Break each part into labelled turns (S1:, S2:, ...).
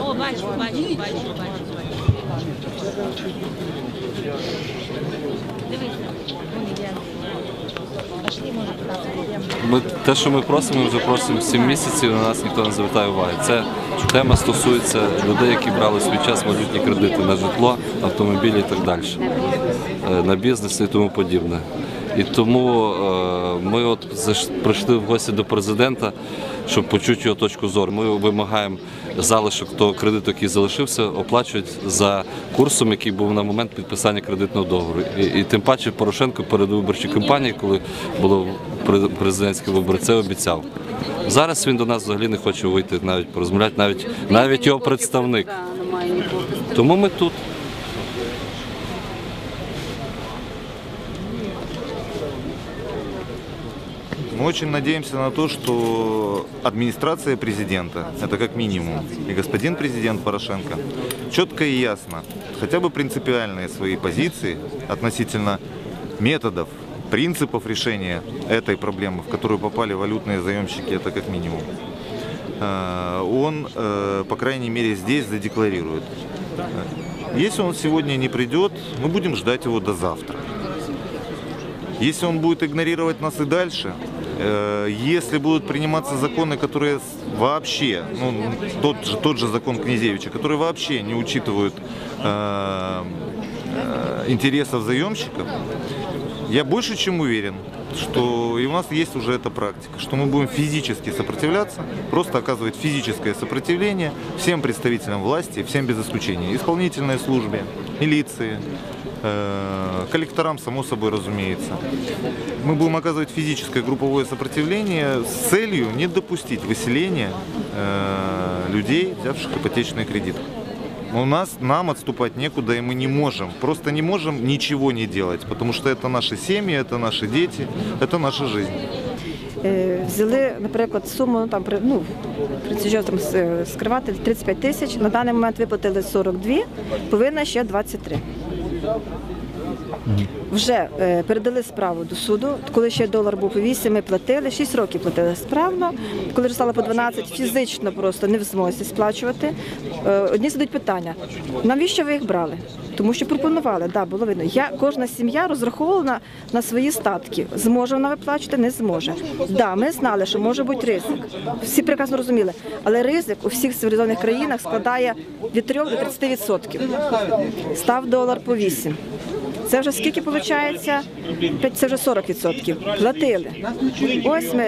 S1: О, бачу, бачу, бачу, бачу. Дивися. Вон іде. Пошли.
S2: Ми те, що ми просимо, ми вже просимо 7 місяців. На нас ніхто не звертає уваги. Це тема стосується людей, які брали свій час валютні кредити на житло, автомобілі і так далі, Е, на бізнес і тому подібне. І тому е, ми от прийшли в гості до президента, щоб почути його точку зору. Ми вимагаємо залишок того кредиту, який залишився, оплачують за курсом, який був на момент підписання кредитного договору. І, і тим паче Порошенко перед виборчою кампанією, коли було пре- президентські вибори, це обіцяв. Зараз він до нас взагалі не хоче вийти навіть порозмовляти, навіть навіть його представник. Тому ми тут.
S3: Мы очень надеемся на то, что администрация президента, это как минимум, и господин президент Порошенко, четко и ясно, хотя бы принципиальные свои позиции относительно методов, принципов решения этой проблемы, в которую попали валютные заемщики, это как минимум, э, он, э, по крайней мере, здесь задекларирует. Если он сегодня не придет, мы будем ждать его до завтра. Если он будет игнорировать нас и дальше, если будут приниматься законы, которые вообще, ну, тот же, тот же закон Князевича, которые вообще не учитывают э, э, интересов заемщиков, я больше чем уверен, что и у нас есть уже эта практика, что мы будем физически сопротивляться, просто оказывать физическое сопротивление всем представителям власти, всем без исключения, исполнительной службе, милиции, э, коллекторам, само собой, разумеется. Мы будем оказывать физическое групповое сопротивление с целью не допустить выселения э, людей, взявших ипотечные кредиты. У нас, нам отступать некуда, и мы не можем, просто не можем ничего не делать, потому что это наши семьи, это наши дети, это наша жизнь.
S4: Е, Взяли, наприклад, суму ну, там ну, там скривати 35 тисяч. На даний момент виплатили 42, повинна ще 23. Вже е, передали справу до суду. Коли ще долар був по 8, ми платили, 6 років платили справно. Коли вже стало по 12, фізично просто не в змозі сплачувати. Е, одні задають питання: навіщо ви їх брали? Тому що пропонували, да, було видно. Я кожна сім'я розраховувала на свої статки. Зможе вона виплачувати, не зможе. Да, ми знали, що може бути ризик. Всі прекрасно розуміли. Але ризик у всіх цивілізованих країнах складає від 3 до 30%. Став долар по 8. Це вже скільки виходить? Це вже 40%. Платили. Ось ми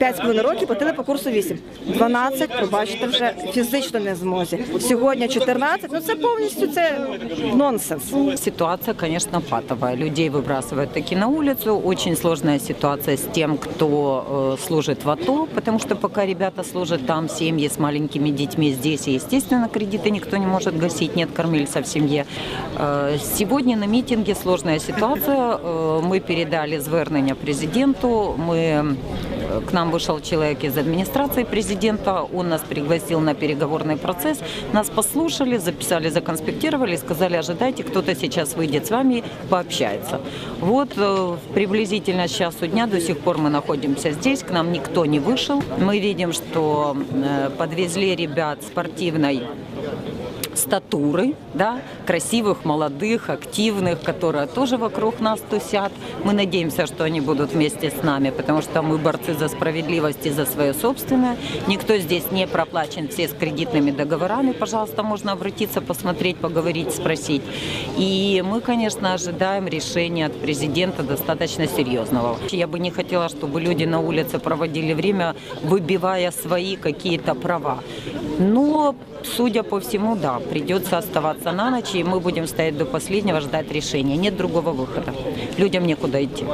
S4: 5,5 років платили по курсу 8. 12, пробачте, вже фізично не в змозі. Сьогодні 14, ну це повністю це нонсенс.
S5: Ситуация, конечно, патовая. Людей выбрасывают таки на улицу. Очень сложная ситуация с тем, кто э, служит в АТО, потому что пока ребята служат там, семьи с маленькими детьми здесь, и, естественно, кредиты никто не может гасить, нет кормильца в семье. Э, сегодня на митинге сложная ситуация. Э, мы передали звернення президенту. Мы э, к нам вышел человек из администрации президента, он нас пригласил на переговорный процесс, нас послушали, записали, законспектировали сказали, ожидайте, кто-то сейчас выйдет с вами, пообщается. Вот э, приблизительно с часу дня до сих пор мы находимся здесь, к нам никто не вышел. Мы видим, что подвезли ребят спортивной статуры, да, красивых, молодых, активных, которые тоже вокруг нас тусят. Мы надеемся, что они будут вместе с нами, потому что мы борцы за справедливость и за свое собственное. Никто здесь не проплачен, все с кредитными договорами. Пожалуйста, можно обратиться, посмотреть, поговорить, спросить. И мы, конечно, ожидаем решения от президента достаточно серьезного. Я бы не хотела, чтобы люди на улице проводили время, выбивая свои какие-то права. Но, судя по всему, да, придется оставаться на ночь, и мы будем стоять до последнего, ждать решения. Нет другого выхода. Людям некуда идти.